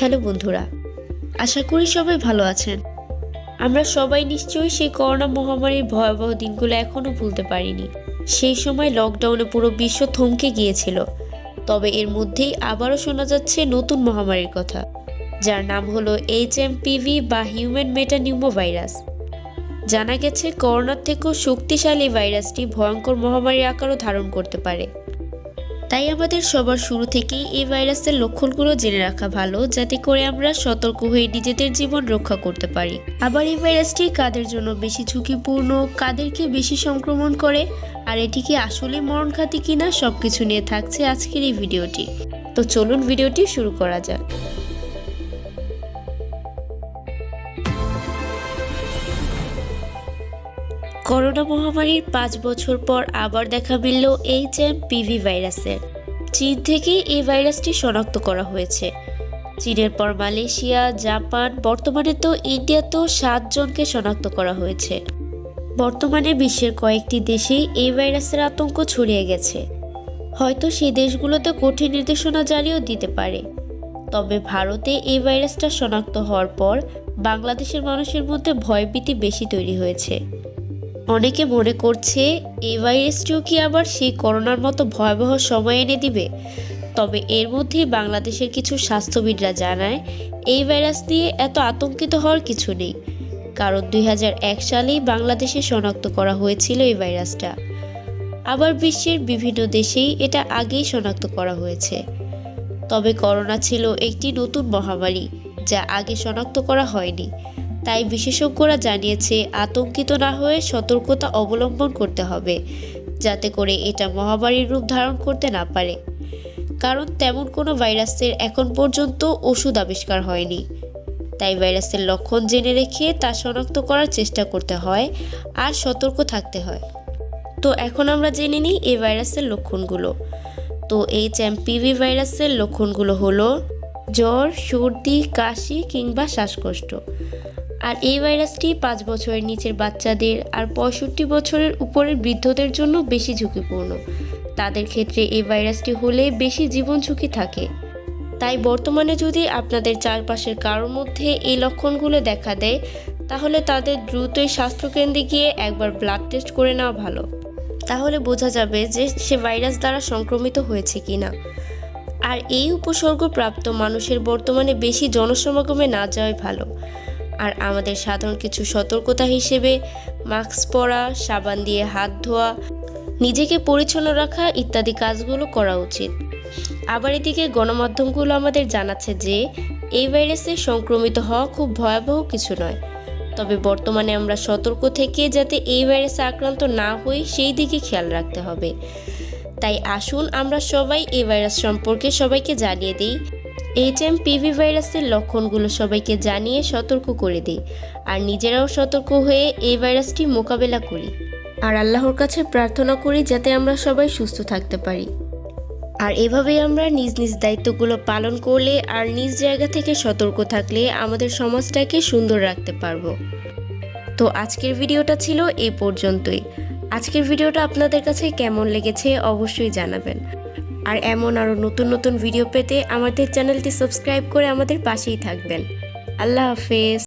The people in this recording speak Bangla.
হ্যালো বন্ধুরা, আশা করি সবাই ভালো আছেন। আমরা সবাই নিশ্চয়ই সেই করোনা মহামারীর ভয়াবহ দিনগুলো এখনও ভুলতে পারিনি। সেই সময় লকডাউনে পুরো বিশ্ব থমকে গিয়েছিল। তবে এর মধ্যেই আবারও শোনা যাচ্ছে নতুন মহামারীর কথা, যার নাম হলো এইচ এম পিভি বা হিউম্যান মেটানিউমো ভাইরাস জানা গেছে, করোনার থেকেও শক্তিশালী ভাইরাসটি ভয়ঙ্কর মহামারীর আকারও ধারণ করতে পারে। তাই আমাদের সবার শুরু থেকেই এই ভাইরাসের লক্ষণগুলো জেনে রাখা ভালো, যাতে করে আমরা সতর্ক হয়ে নিজেদের জীবন রক্ষা করতে পারি। আবার এই ভাইরাসটি কাদের জন্য বেশি ঝুঁকিপূর্ণ, কাদেরকে বেশি সংক্রমণ করে, আর এটি কি আসলে মরণঘাতী কিনা সবকিছু নিয়ে থাকছে আজকের এই ভিডিওটি। তো চলুন ভিডিওটি শুরু করা যাক। করোনা মহামারীর পাঁচ বছর পর আবার দেখা মিলল এইচ এম পিভি ভাইরাসের চীন থেকেই এই ভাইরাসটি শনাক্ত করা হয়েছে। চীনের পর মালয়েশিয়া, জাপান, বর্তমানে তো ইন্ডিয়াতেও সাতজনকে শনাক্ত করা হয়েছে। বর্তমানে বিশ্বের কয়েকটি দেশেই এই ভাইরাসের আতঙ্ক ছড়িয়ে গেছে। হয়তো সেই দেশগুলোতে কঠিন নির্দেশনা জারিও দিতে পারে। তবে ভারতে এই ভাইরাসটা শনাক্ত হওয়ার পর বাংলাদেশের মানুষের মধ্যে ভয়ভীতি বেশি তৈরি হয়েছে। অনেকে মনে করছে এই ভাইরাসটিও কি আবার সেই করোনার মতো ভয়াবহ সময় এনে দিবে? তবে এর মধ্যেই বাংলাদেশের কিছু স্বাস্থ্যবিদরা জানায়, এই ভাইরাস নিয়ে এত আতঙ্কিত হওয়ার কিছু নেই। কারণ দুই হাজার এক সালেই বাংলাদেশে শনাক্ত করা হয়েছিল এই ভাইরাসটা আবার বিশ্বের বিভিন্ন দেশেই এটা আগেই শনাক্ত করা হয়েছে। তবে করোনা ছিল একটি নতুন মহামারী, যা আগে শনাক্ত করা হয়নি। তাই বিশেষজ্ঞরা জানিয়েছে, আতঙ্কিত না হয়ে সতর্কতা অবলম্বন করতে হবে, যাতে করে এটা মহামারীর রূপ ধারণ করতে না পারে। কারণ তেমন কোনো ভাইরাসের এখন পর্যন্ত ওষুধ আবিষ্কার হয়নি। তাই ভাইরাসের লক্ষণ জেনে রেখে তা শনাক্ত করার চেষ্টা করতে হয় আর সতর্ক থাকতে হয়। তো এখন আমরা জেনে নিই এই ভাইরাসের লক্ষণগুলো। তো এইচ এম পিভি ভাইরাসের লক্ষণগুলো হলো জ্বর, সর্দি, কাশি কিংবা শ্বাসকষ্ট। আর এই ভাইরাসটি পাঁচ বছরের নিচের বাচ্চাদের আর পঁয়ষট্টি বছরের উপরের বৃদ্ধদের জন্য বেশি ঝুঁকিপূর্ণ। তাদের ক্ষেত্রে এই ভাইরাসটি হলে বেশি জীবন ঝুঁকি থাকে। তাই বর্তমানে যদি আপনাদের চারপাশের কারোর মধ্যে এই লক্ষণগুলো দেখা দেয়, তাহলে তাদের দ্রুতই স্বাস্থ্যকেন্দ্রে গিয়ে একবার ব্লাড টেস্ট করে নেওয়া ভালো। তাহলে বোঝা যাবে যে সে ভাইরাস দ্বারা সংক্রমিত হয়েছে কিনা। আর এই উপসর্গপ্রাপ্ত মানুষের বর্তমানে বেশি জনসমাগমে না যাওয়াই ভালো। আর আমাদের সাধারণ কিছু সতর্কতা হিসেবে মাস্ক পরা, সাবান দিয়ে হাত ধোয়া, নিজেকে পরিচ্ছন্ন রাখা ইত্যাদি কাজগুলো করা উচিত। আবার এদিকে গণমাধ্যমগুলো আমাদের জানাচ্ছে যে, এই ভাইরাসে সংক্রমিত হওয়া খুব ভয়াবহ কিছু নয়। তবে বর্তমানে আমরা সতর্ক থেকে যাতে এই ভাইরাসে আক্রান্ত না হই, সেই দিকে খেয়াল রাখতে হবে। তাই আসুন আমরা সবাই এই ভাইরাস সম্পর্কে সবাইকে জানিয়ে দিই এইচ এম পিভি ভাইরাসের লক্ষণগুলো সবাইকে জানিয়ে সতর্ক করে দিই। আর নিজেরাও সতর্ক হয়ে এই ভাইরাসটি মোকাবেলা করি। আর আল্লাহর কাছে প্রার্থনা করি যাতে আমরা সবাই সুস্থ থাকতে পারি। আর এভাবেই আমরা নিজ নিজ দায়িত্বগুলো পালন করলে আর নিজ জায়গা থেকে সতর্ক থাকলে আমাদের সমাজটাকে সুন্দর রাখতে পারব। তো আজকের ভিডিওটা ছিল এই পর্যন্তই। আজকের ভিডিওটা আপনাদের কাছে কেমন লেগেছে অবশ্যই জানাবেন। আর এমন আরও নতুন নতুন ভিডিও পেতে আমাদের চ্যানেলটি সাবস্ক্রাইব করে আমাদের পাশেই থাকবেন। আল্লাহ হাফেজ।